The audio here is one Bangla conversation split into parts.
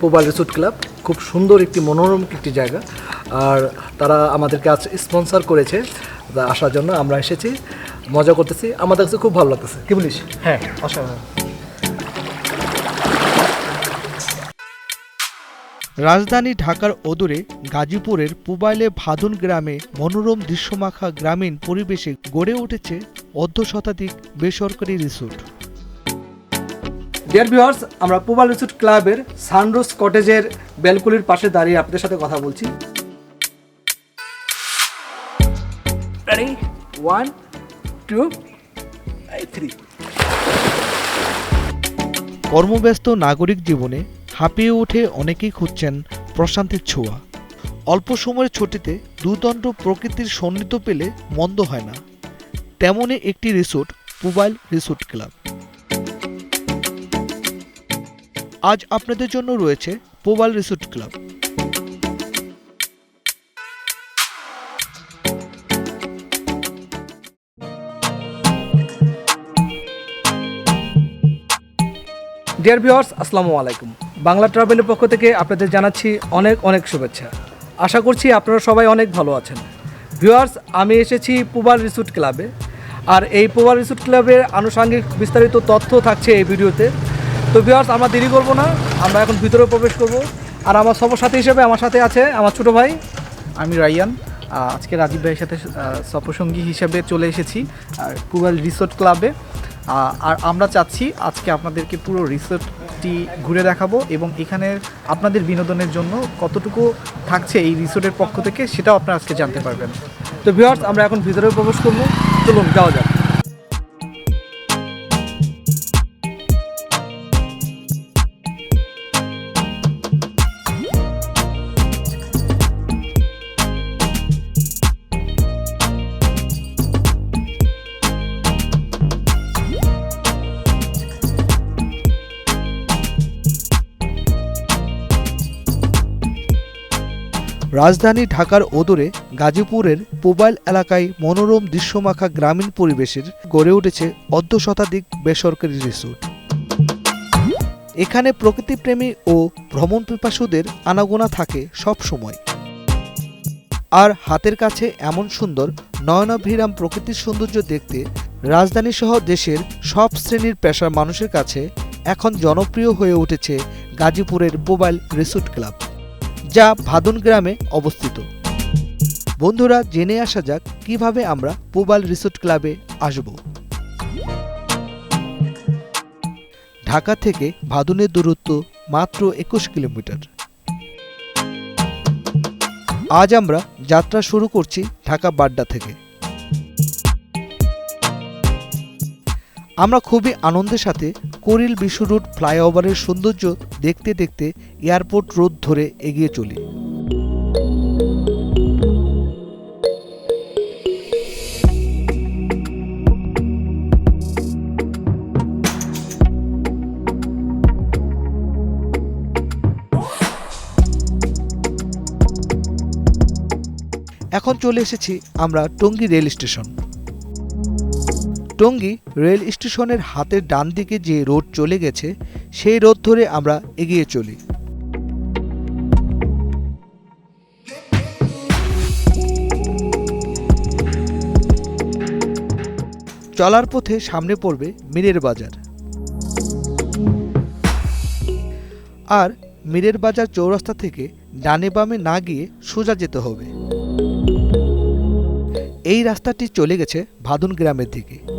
পোবাল রিসোর্ট ক্লাব। খুব সুন্দর একটি মনোরম একটি জায়গা। আর তারা আমাদেরকে আজ স্পন্সর করেছে। আসার জন্য আমরা এসেছি। মজা করতেছি। আমাদের কাছে খুব ভালো লাগতেছে। কি বলিস? হ্যাঁ অসাধারণ। রাজধানী ঢাকার অদূরে গাজীপুরের পুবাইলে ভাদুন গ্রামে মনোরম দৃশ্যমাখা গ্রামীণ পরিবেশে গড়ে উঠেছে অর্ধ শতাধিক বেসরকারি রিসোর্ট। ডিয়ার ভিউয়ার্স আমরা পোবাল রিসোর্ট ক্লাবের সানরোজ কটেজের বেলকুলির পাশে দাঁড়িয়ে আপনাদের সাথে কথা বলছি। ওয়ান টু থ্রি কর্মব্যস্ত নাগরিক জীবনে হাঁপিয়ে উঠে অনেকেই খুঁজছেন প্রশান্তির ছোঁয়া। অল্প সময়ের ছুটিতে দুদণ্ড প্রকৃতির সন্নিধ্য পেলে মন্দ হয় না। তেমনই একটি রিসোর্ট পুবাইল রিসোর্ট ক্লাব আজ আপনাদের জন্য রয়েছে পোবাল রিসোর্ট ক্লাব। ডিয়ার ভিউয়ার্স আসসালামু আলাইকুম। বাংলা ট্রাভেলের পক্ষ থেকে আপনাদের জানাচ্ছি অনেক অনেক শুভেচ্ছা। আশা করছি আপনারা সবাই অনেক ভালো আছেন। ভিউয়ার্স আমি এসেছি পুবাল রিসোর্ট ক্লাবে। আর এই পুবাল রিসোর্ট ক্লাবের আনুষঙ্গিক বিস্তারিত তথ্য থাকছে এই ভিডিওতে। তো ভিউয়ার্স আমরা দেরি করব না আমরা এখন ভিতরে প্রবেশ করব। আর আমার সবার সাথে হিসেবে আমার সাথে আছে আমার ছোট ভাই আমি রাইয়ান আজকে রাজীব ভাইয়ের সাথে আহ, সফরসঙ্গী হিসেবে চলে এসেছি কুগাল রিসোর্ট ক্লাবে আর আমরা চাচ্ছি আজকে আপনাদেরকে পুরো রিসোর্টটি ঘুরে দেখাবো এবং এখানে আপনাদের বিনোদনের জন্য কতটুকু থাকছে এই রিসোর্টের পক্ষ থেকে সেটাও আপনারা আজকে জানতে পারবেন। তো ভিউয়ার্স আমরা এখন ভিতরে প্রবেশ করব। চলুন যাওয়া যাক। রাজধানী ঢাকার অদূরে গাজীপুরের পোবাইল এলাকায় মনোরম দৃশ্যমাখা গ্রামীণ পরিবেশের গড়ে উঠেছে অর্ধ শতাধিক বেসরকারি রিসোর্ট। এখানে প্রকৃতিপ্রেমী ও ভ্রমণ পিপাসুদের আনাগোনা থাকে সব সময়। আর হাতের কাছে এমন সুন্দর নয়নাভিরাম প্রকৃতির সৌন্দর্য দেখতে রাজধানী সহ দেশের সব শ্রেণির পেশার মানুষের কাছে এখন জনপ্রিয় হয়ে উঠেছে গাজীপুরের মোবাইল রিসোর্ট ক্লাব। যা ভাদুন গ্রামে অবস্থিত। বন্ধুরা, জেনে আসা যাক কীভাবে আমরা পোবাল রিসোর্ট ক্লাবে আসব। ঢাকা থেকে ভাদুনের দূরত্ব মাত্র একুশ কিলোমিটার। আজ আমরা যাত্রা শুরু করছি ঢাকা বাড্ডা থেকে। আমরা খুবই আনন্দের সাথে করিল বিশ্ব ফ্লাইওভারের সৌন্দর্য দেখতে দেখতে এয়ারপোর্ট রোড ধরে এগিয়ে চলি। এখন চলে এসেছি আমরা Tongi rail station. Tongi rail স্টেশনের হাতের ডান দিকে যে রোড চলে গেছে, সেই রোড ধরে আমরা এগিয়ে চলি। চলার পথে সামনে পড়বে মীরের বাজার। আর মীরের বাজার চৌরাস্তা থেকে ডানে বামে না গিয়ে সোজা যেতে হবে। এই রাস্তাটি চলে গেছে ভাদুন গ্রামের দিকে।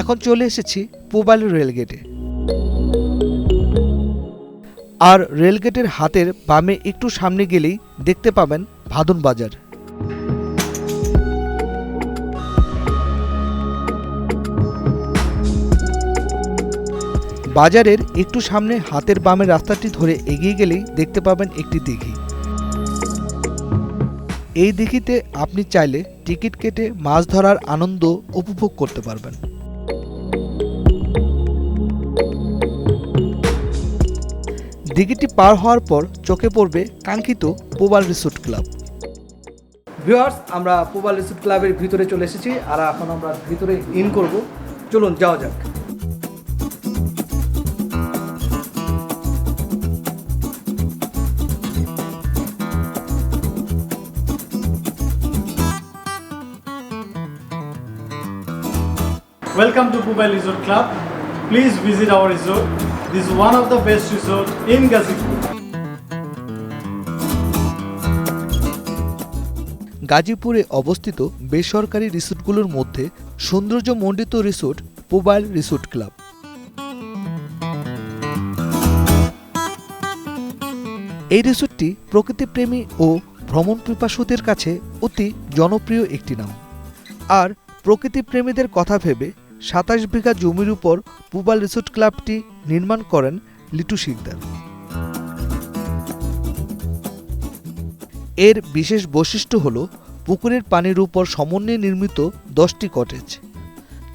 এখন চলে এসেছি পুবাল রেলগেটে। আর রেলগেটের হাতের বামে একটু সামনে গেলেই দেখতে পাবেন ভাদুন বাজার। বাজারের একটু সামনে হাতের বামের রাস্তাটি ধরে এগিয়ে গেলেই দেখতে পাবেন একটি দিঘি। এই দিঘিতে আপনি চাইলে টিকিট কেটে মাছ ধরার আনন্দ উপভোগ করতে পারবেন। দিঘিটি পার হওয়ার পর চোখে পড়বে কাঙ্ক্ষিত পোবাল রিসোর্ট ক্লাব। ভিউয়ার্স আমরা পোবাল রিসোর্ট ক্লাবের ভিতরে চলে এসেছি আর এখন আমরা ভিতরে ইন করব। চলুন যাওয়া যাক। Welcome to পুবাই Resort Club. Please visit our resort. Is one of the best resort in Gazipur. গাজীপুরে অবস্থিত বেসরকারি রিসোর্টগুলোর মধ্যে সৌন্দর্যমণ্ডিত রিসোর্ট পোবাইল রিসোর্ট ক্লাব এই রিসোর্টটি প্রকৃতিপ্রেমী ও ভ্রমণ পিপাসুদের কাছে অতি জনপ্রিয় একটি নাম আর প্রকৃতিপ্রেমীদের কথা ভেবে সাতাশ বিঘা জমির উপর পুবাল রিসোর্ট ক্লাবটি নির্মাণ করেন লিটু শিকদার। এর বিশেষ বৈশিষ্ট্য হল পুকুরের পানির উপর সমন্বয়ে নির্মিত দশটি কটেজ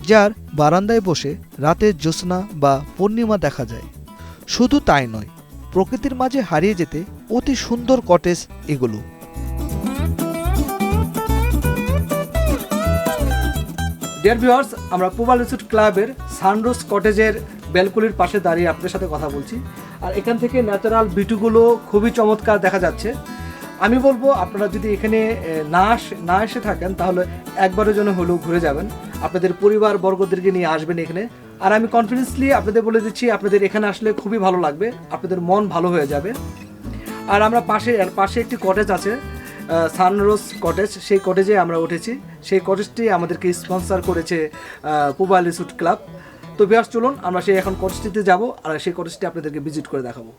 যার বারান্দায় বসে রাতের জ্যোৎস্না বা পূর্ণিমা দেখা যায়। শুধু তাই নয়, প্রকৃতির মাঝে হারিয়ে যেতে অতি সুন্দর কটেজ এগুলো। ডিয়ার ভিউয়ার্স আমরা পুবাল রিসোর্ট ক্লাবের সানরোজ কটেজের ব্যালকনির পাশে দাঁড়িয়ে আপনাদের সাথে কথা বলছি। আর এখান থেকে ন্যাচারাল বিউটিগুলো খুবই চমৎকার দেখা যাচ্ছে। আমি বলব, আপনারা যদি এখানে না না এসে থাকেন, তাহলে একবারের জন্য হলেও ঘুরে যাবেন। আপনাদের পরিবার বর্গদেরকে নিয়ে আসবেন এখানে। আর আমি কনফিডেন্সলি আপনাদের বলে দিচ্ছি, আপনাদের এখানে আসলে খুবই ভালো লাগবে। আপনাদের মন ভালো হয়ে যাবে। আর আমরা পাশে পাশে একটি কটেজ আছে। সানরোজ কটেজ, সেই কটেজে আমরা উঠেছি। সেই কটেজটি আমাদেরকে স্পন্সর করেছে পুবাল রিসোর্ট ক্লাব। তো বিয়াস চলুন, আমরা সেই এখন কটেজটিতে যাব আর সেই কটেজটি আপনাদেরকে ভিজিট করে দেখাবো।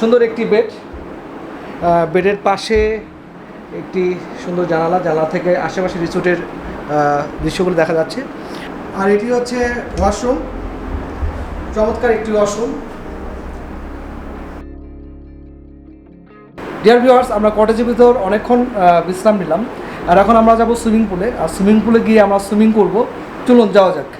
সুন্দর একটি বেড বেডের পাশে একটি সুন্দর জানালা জানালা থেকে আশেপাশে রিসোর্টের দৃশ্যগুলো দেখা যাচ্ছে। আর এটি হচ্ছে ওয়াশরুম। চমৎকার একটি ওয়াশরুম। ডিয়ার ভিউয়ার্স আমরা কটেজের ভিতর অনেকক্ষণ বিশ্রাম নিলাম। আর এখন আমরা যাব সুইমিং পুলে। আর সুইমিং পুলে গিয়ে আমরা সুইমিং করব। চলুন, যাওয়া যাক।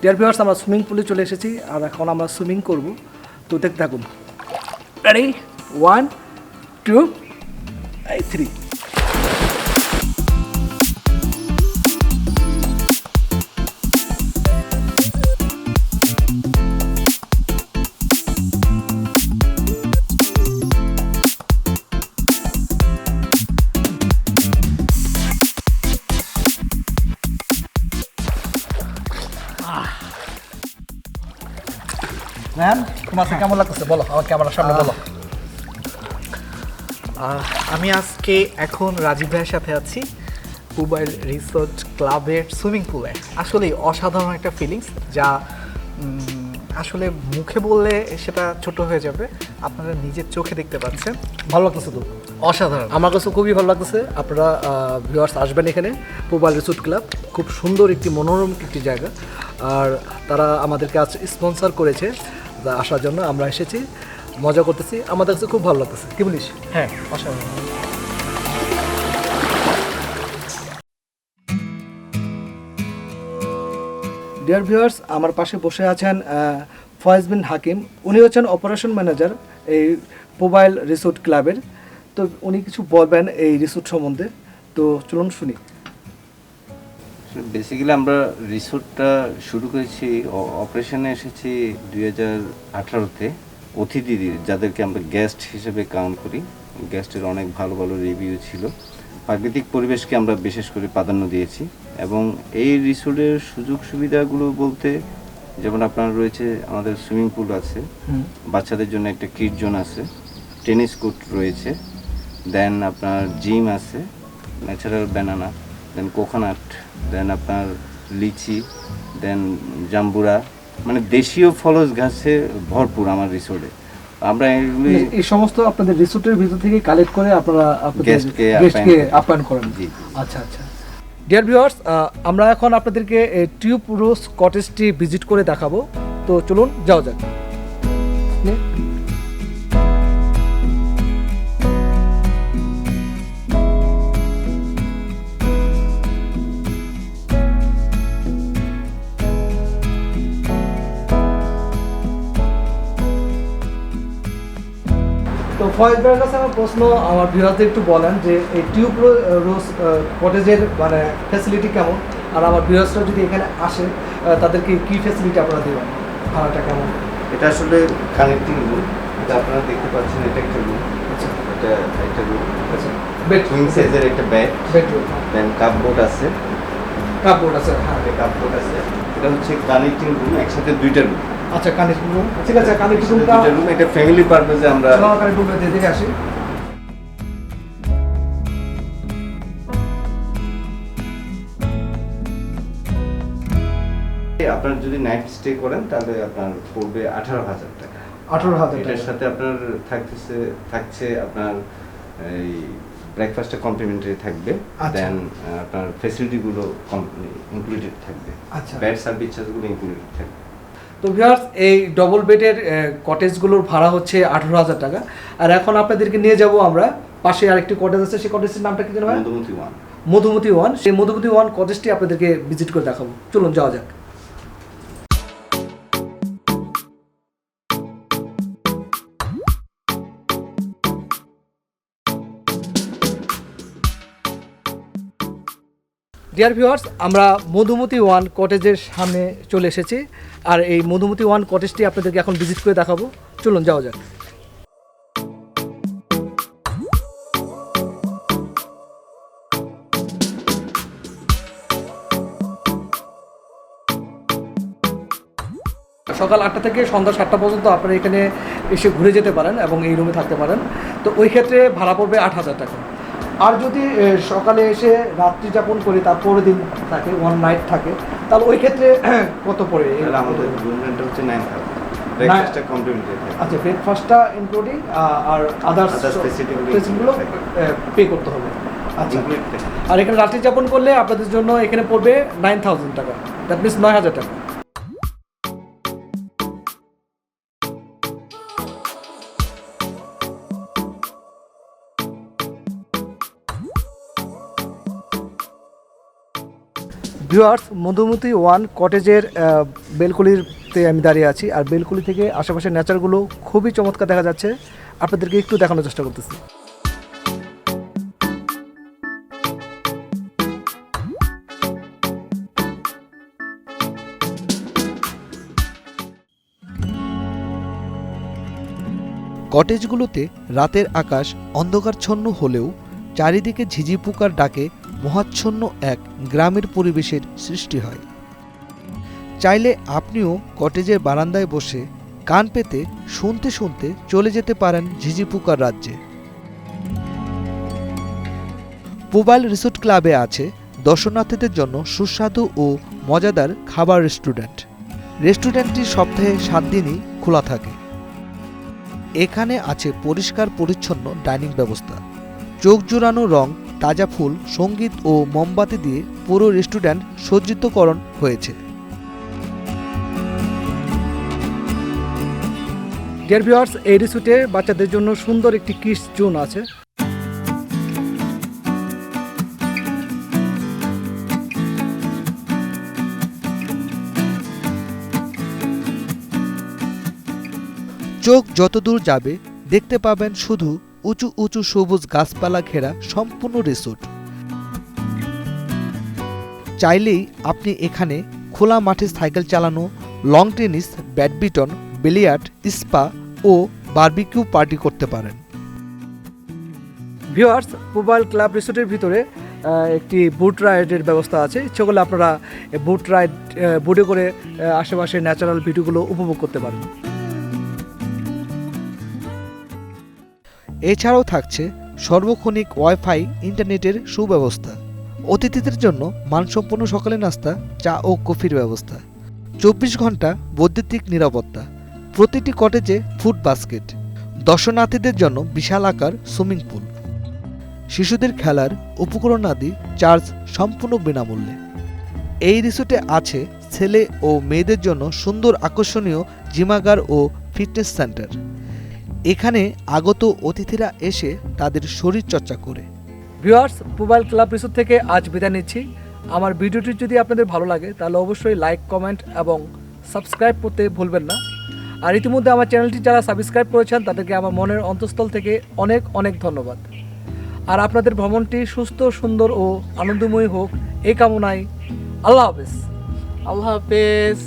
ডিয়ার ভিউয়ার্স আমরা সুইমিং পুলে চলে এসেছি। আর এখন আমরা সুইমিং করব। তো দেখতে থাকুন রেডি ওয়ান টু কেমন লাগতেছে? বলো আমার ক্যামেরার সামনে বলো। আমি আজকে এখন রাজীব ভাইয়ের সাথে আছি পুবাইল রিসোর্ট ক্লাবের সুইমিং পুলে। আসলে অসাধারণ একটা ফিলিংস যা আসলে মুখে বললে সেটা ছোট হয়ে যাবে আপনারা নিজের চোখে দেখতে পাচ্ছেন। ভালো লাগতেছে তো? অসাধারণ। আমার কাছে খুবই ভালো লাগতেছে আপনারা ভিউয়ার্স আসবেন এখানে পোবাল রিসোর্ট ক্লাব। খুব সুন্দর একটি মনোরম একটি জায়গা। আর তারা আমাদেরকে আজ স্পন্সর করেছে আসার জন্য আমরা এসেছি মজা করতেছি আমাদের কাছে খুব ভালো লাগতেছে। কি বলিস? হ্যাঁ অসাধারণ। ডিয়ার ভিউয়ার্স আমার পাশে বসে আছেন আহ, ফয়েজ বিন হাকিম। উনি হচ্ছেন অপারেশন ম্যানেজার এই মোবাইল রিসোর্ট ক্লাবের তো উনি কিছু বলবেন এই রিসোর্ট সম্বন্ধে। তো চলুন শুনি। বেসিক্যালি আমরা রিসোর্টটা শুরু করেছি অপারেশনে এসেছি দুই হাজার আঠারোতে। অতিথি যাদেরকে আমরা গেস্ট হিসেবে কাউন্ট করি। গেস্টের অনেক ভালো ভালো রিভিউ ছিল। প্রাকৃতিক পরিবেশকে আমরা বিশেষ করে প্রাধান্য দিয়েছি। এবং এই রিসোর্টের সুযোগ সুবিধাগুলো বলতে যেমন আপনার রয়েছে আমাদের সুইমিং পুল আছে। বাচ্চাদের জন্য একটা কিড জোন আছে। টেনিস কোর্ট রয়েছে। দেন আপনার জিম আছে। Natural banana then coconut then আপনার লিচি দেন জাম্বুরা মানে দেশীয় ফলস গাছে ভরপুর আমার রিসোর্টে আমরা এই সমস্ত আপনাদের রিসোর্টের ভিতর থেকে কালেক্ট করে আপনারা আপনাদের গেস্টকে আপ্যায়ন করেন। জি। আচ্ছা আচ্ছা। ডিয়ার ভিউয়ার্স আমরা এখন আপনাদেরকে টিউব রোজ কটেজটি ভিজিট করে দেখাবো। তো চলুন যাওয়া যাক। ফয়েজ ভাইয়ের কাছে আমার প্রশ্ন আমার বিহারতে একটু বলেন যে এই টিউব রোজ কটেজের মানে ফ্যাসিলিটি কেমন? আর আমার বিহারসরা যদি এখানে আসে তাদেরকে কি ফ্যাসিলিটি আপনারা দেবেন? ভাড়াটা কেমন? এটা আসলে কানেক্টিং রুম এটা আপনারা দেখতে পাচ্ছেন এটা একটা রুম আচ্ছা। এটা একটা রুম আচ্ছা। বেড কুইন সাইজের একটা বেড বেডরুম দেন কাপবোর্ড আছে। কাপড় আছে হ্যাঁ। কাপবোর্ড আছে। এটা হচ্ছে কানেক্টিং রুম একসাথে দুইটা রুম আচ্ছা কানেক্ট রুম ঠিক আছে কানেক্ট রুমটা রুম এটা ফ্যামিলি পারপাসে আমরা কানেক্ট রুমটা দেখে আসি। আপনার যদি নাইট স্টে করেন তাহলে আপনার পড়বে আঠারো হাজার টাকা। আঠারো হাজার এটার সাথে আপনার থাকতেছে থাকছে আপনার এই ব্রেকফাস্টটা কমপ্লিমেন্টারি থাকবে। আচ্ছা। দেন আপনার ফেসিলিটিগুলো ইনক্লুডেড থাকবে। আচ্ছা। বেড সার্ভিস চার্জগুলো ইনক্লুডেড থাকবে। তো ভিউয়ার্স এই ডবল বেডের কটেজগুলোর ভাড়া হচ্ছে আঠারো হাজার টাকা। আর এখন আপনাদেরকে নিয়ে যাব আমরা পাশে আরেকটি কটেজ আছে সেই কটেজের নামটা কি জানো? মধুমতি ওয়ান। মধুমতি ওয়ান। সেই মধুমতি ওয়ান কটেজটি আপনাদেরকে ভিজিট করে দেখাবো। চলুন যাওয়া যাক। ডিয়ার ভিউয়ার্স আমরা মধুমতি ওয়ান কটেজের সামনে চলে এসেছি। আর এই মধুমতি ওয়ান কটেজটি আপনাদেরকে এখন ভিজিট করে দেখাবো। চলুন, যাওয়া যাক। সকাল আটটা থেকে সন্ধ্যা সাতটা পর্যন্ত আপনারা এখানে এসে ঘুরে যেতে পারেন এবং এই রুমে থাকতে পারেন। তো ওই ক্ষেত্রে ভাড়া পড়বে আট হাজার টাকা। আর যদি সকালে এসে রাত্রি যাপন করি তার পরের দিন থাকে ওয়ান নাইট থাকে তাহলে ওই ক্ষেত্রে কত পড়ে? আমাদের রুম রেন্ট হচ্ছে নাইন ব্রেকফাস্টটা কমপ্লিমেন্টারি আচ্ছা ব্রেকফাস্টটা ইনক্লুডিং আর আদার্স ফেসিলিটিগুলো পে করতে হবে। আচ্ছা আর এখানে রাত্রি যাপন করলে আপনাদের জন্য এখানে পড়বে নাইন থাউজেন্ড টাকা। দ্যাট মিনস নয় হাজার টাকা। ভিউয়ার্স, মধুমতি ওয়ান কটেজের বেলকুলিতে আমি দাঁড়িয়ে আছি। আর বেলকুলি থেকে আশেপাশের নেচারগুলো খুবই চমৎকার দেখা যাচ্ছে। আপনাদেরকে একটু দেখানোর চেষ্টা করতেছি। কটেজগুলোতে রাতের আকাশ অন্ধকারচ্ছন্ন হলেও চারিদিকে ঝিঝি পোকার ডাকে মহাচ্ছন্ন এক গ্রামের পরিবেশের সৃষ্টি হয়। চাইলে আপনিও কটেজের বারান্দায় বসে কান পেতে শুনতে শুনতে চলে যেতে পারেন ঝিঝি পোকার রাজ্যে। পোবাইল রিসোর্ট ক্লাবে আছে দর্শনার্থীদের জন্য সুস্বাদু ও মজাদার খাবার রেস্টুরেন্ট। রেস্টুরেন্টটি সপ্তাহে সাত দিনই খোলা থাকে। এখানে আছে পরিষ্কার পরিচ্ছন্ন ডাইনিং ব্যবস্থা। চোখ জোড়ানো রং তাজা ফুল সংগীত ও মোমবাতি দিয়ে পুরো রেস্টুরেন্ট সজ্জিতকরণ হয়েছে। ডিয়ার ভিউয়ার্স এই রিসুটে বাচ্চাদের জন্য সুন্দর একটি কিস জোন আছে। চোখ যতদূর যাবে দেখতে পাবেন শুধু উঁচু উঁচু সবুজ গাছপালা ঘেরা সম্পূর্ণ রিসোর্ট। চাইলেই আপনি এখানে খোলা মাঠে সাইকেল চালানো, long tennis, badminton, billiard, spa ও বার্বিকিউ পার্টি করতে পারেন। ভিউয়ার্স, মোবাইল ক্লাব রিসোর্টের ভিতরে একটি বুট রাইডের ব্যবস্থা আছে। করলে আপনারা বুট রাইড বুটে করে আশেপাশের ন্যাচারাল ভিডিওগুলো উপভোগ করতে পারেন এছাড়াও থাকছে সর্বক্ষণিক ওয়াইফাই ইন্টারনেটের সুব্যবস্থা। অতিথিদের জন্য মানসম্পন্ন সকালে নাস্তা, চা ও কফির ব্যবস্থা। চব্বিশ ঘণ্টা বৈদ্যুতিক নিরাপত্তা। প্রতিটি কটেজে ফুড বাস্কেট। দর্শনার্থীদের জন্য বিশাল আকার সুইমিং পুল। শিশুদের খেলার উপকরণ আদি চার্জ সম্পূর্ণ বিনামূল্যে। এই রিসোর্টে আছে ছেলে ও মেয়েদের জন্য সুন্দর আকর্ষণীয় জিমাগার ও ফিটনেস সেন্টার। এখানে আগত অতিথিরা এসে তাদের শরীর চর্চা করে। ভিউয়ার্স মোবাইল ক্লাব রিসোর্ট থেকে আজ বিদায় নিচ্ছি। আমার ভিডিওটি যদি আপনাদের ভালো লাগে তাহলে অবশ্যই লাইক কমেন্ট এবং সাবস্ক্রাইব করতে ভুলবেন না। আর ইতিমধ্যে আমার চ্যানেলটি যারা সাবস্ক্রাইব করেছেন তাদেরকে আমার মনের অন্তঃস্থল থেকে অনেক অনেক ধন্যবাদ। আর আপনাদের ভ্রমণটি সুস্থ সুন্দর ও আনন্দময় হোক এই কামনায় আল্লাহ হাফেজ। আল্লাহ হাফেজ।